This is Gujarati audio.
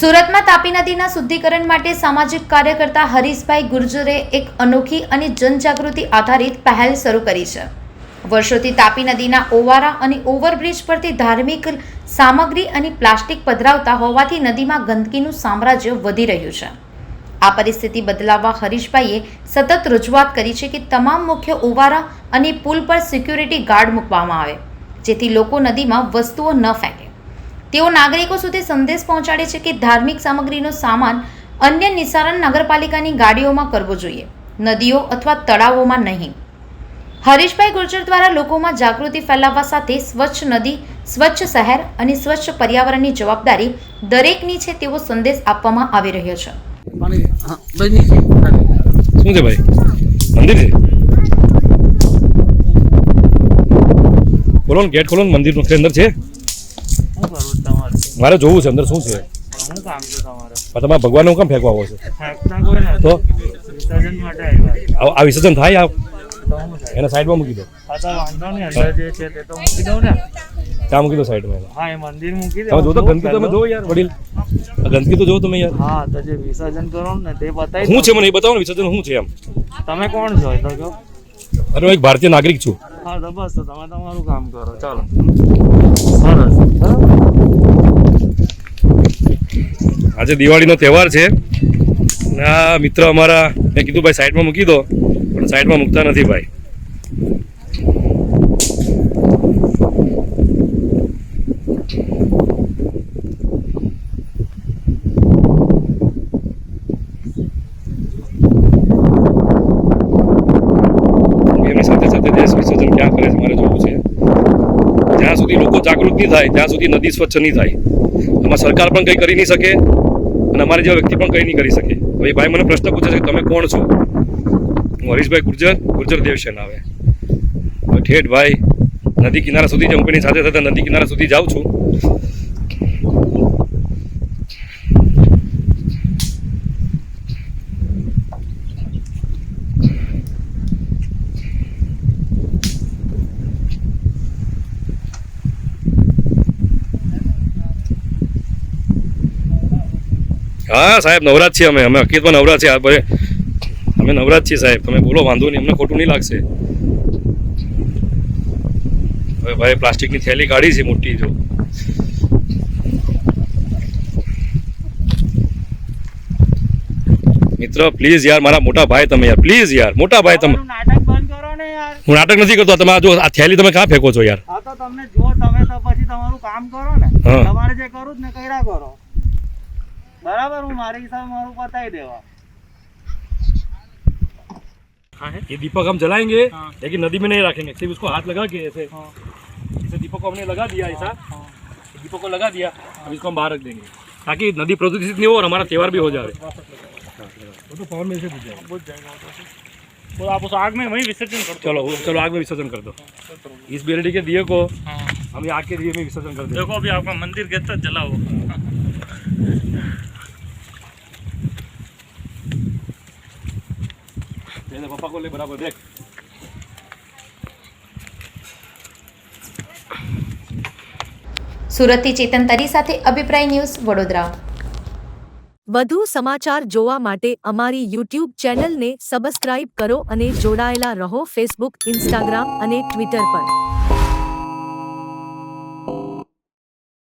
સુરતમાં તાપી નદીના શુદ્ધિકરણ માટે સામાજિક કાર્યકર્તા હરીશભાઈ ગુર્જરે એક અનોખી અને જનજાગૃતિ આધારિત પહેલ શરૂ કરી છે. વર્ષોથી તાપી નદીના ઓવારા અને ઓવરબ્રિજ પરથી ધાર્મિક સામગ્રી અને પ્લાસ્ટિક પધરાવતા હોવાથી નદીમાં ગંદકીનું સામ્રાજ્ય વધી રહ્યું છે. આ પરિસ્થિતિ બદલાવવા હરીશભાઈએ સતત રજૂઆત કરી છે કે તમામ મુખ્ય ઓવારા અને પુલ પર સિક્યુરિટી ગાર્ડ મૂકવામાં આવે, જેથી લોકો નદીમાં વસ્તુઓ ન ફેંકે. તેઓ નાગરિકો સુધી સંદેશ પહોંચાડે છે કે ધાર્મિક સામગ્રીનો સામાન અન્ય નિસારણ નગરપાલિકાની ગાડીઓમાં કરવો જોઈએ નદીઓ અથવા તળાવોમાં નહીં. હરીશભાઈ ગુર્જર દ્વારા લોકોમાં જાગૃતિ ફેલાવવા સાથે સ્વચ્છ નદી સ્વચ્છ શહેર અને સ્વચ્છ પર્યાવરણની જવાબદારી દરેકની છે તેવો સંદેશ આપવામાં આવી રહ્યો છે. શું છે ભાઈ? મંદિર છે? ખોલો ને ગેટ ખોલો ને અંદર છે? મારે જોવું છે અંદર શું છે? તમારે તમારા ભગવાનને કેમ ફેંકવા આવો છો? તો? આ વિસર્જન થાય આ એને સાઈડમાં મૂકી દો. જે મૂકી દઉં ને ત્યાં મૂકી દો સાઈડમાં હા એ મંદિર મૂકી દે જો તો ગંદકી તમે જો યાર, વડીલ. ગંદકી તો જો તમે યાર. હા તો જે વિસર્જન કરો ને તે બતાવી શું છે મને એ બતાવો ને, વિસર્જન શું છે એમ? તમે કોણ છો તો કહો અરે હું એક ભારતીય નાગરિક છું. હા, તો બસ, તો તમે તમારું કામ કરો. ચાલો સરસ બરાબર આજે દિવાળીનો તહેવાર છે. આ મિત્ર અમારા મેં કીધું ભાઈ સાઈડમાં મૂકી દો, પણ સાઈડમાં મૂકતા નથી ભાઈ. જ્યાં સુધી લોકો જાગૃત નહીં થાય, ત્યાં સુધી નદી સ્વચ્છ નહીં થાય. એમાં સરકાર પણ કંઈ કરી નહીં શકે. અને અમારે જેવા વ્યક્તિ પણ કંઈ નહીં કરી શકે. તો એ ભાઈ મને પ્રશ્ન પૂછે છે કે તમે કોણ છો? હું હરીશભાઈ ગુર્જર ગુર્જર દેવસેન આવે. ઠેઠ ભાઈ, નદી કિનારા સુધી જ હું સાથે સાથે નદી કિનારા સુધી જાઉં છું. હા સાહેબ નવરાજ છીએ અમે. અમે હકીકતમાં નવરાત છીએ. અમે નવરાત છીએ સાહેબ. તમે બોલો વાંધો નહીં. અમને ખોટું નહીં લાગશે. હવે ભાઈ પ્લાસ્ટિકની થેલી કાઢી છે મોટી જો. મિત્ર પ્લીઝ યાર મારા મોટા ભાઈ તમે યાર. પ્લીઝ યાર મોટા ભાઈ તમે. નાટક બંધ કરો ને યાર. હું નાટક નથી કરતો. તમે આ જો આ થેલી તમે ક્યાં ફેંકો છો યાર? હા તો તમને જો તમે તો પછી તમારું કામ કરો ને. તમારે જે કરું જ ને કર્યા કરો. બરાબર હું મારી હિસાબે મારું પતાવી દેવા ये दीपक हम जलाएंगे हाँ। लेकिन नदी में नहीं रखेंगे सिर्फ उसको हाथ लगा के ऐसे हाँ, इसे दीपक को हमने लगा दिया ऐसा हाँ। दीपक को लगा दिया अब इसको हम बाहर रख देंगे ताकि नदी प्रदूषित नहीं हो और हमारा त्यौहार भी हो जाए वो तो पवन में से बुझ जाएगा बुझ जाएगा वो तो। तो आप उस आग में वही विसर्जन कर दो चलो वो- चलो आग में विसर्जन कर दो इस बेलडी के दिए को हाँ हम ये आग के दिए में विसर्जन कर देंगे देखो अभी आपका मंदिर कैसा जला हो એને પપ્પા કો બરાબર દેખ સુરતથી ચેતન તરી સાથે અભિપ્રાય ન્યૂઝ વડોદરા. વધુ સમાચાર જોવા માટે અમારી યુટ્યુબ ચેનલને સબસ્ક્રાઇબ કરો અને જોડાયેલા રહો ફેસબુક ઇન્સ્ટાગ્રામ અને ટ્વિટર પર.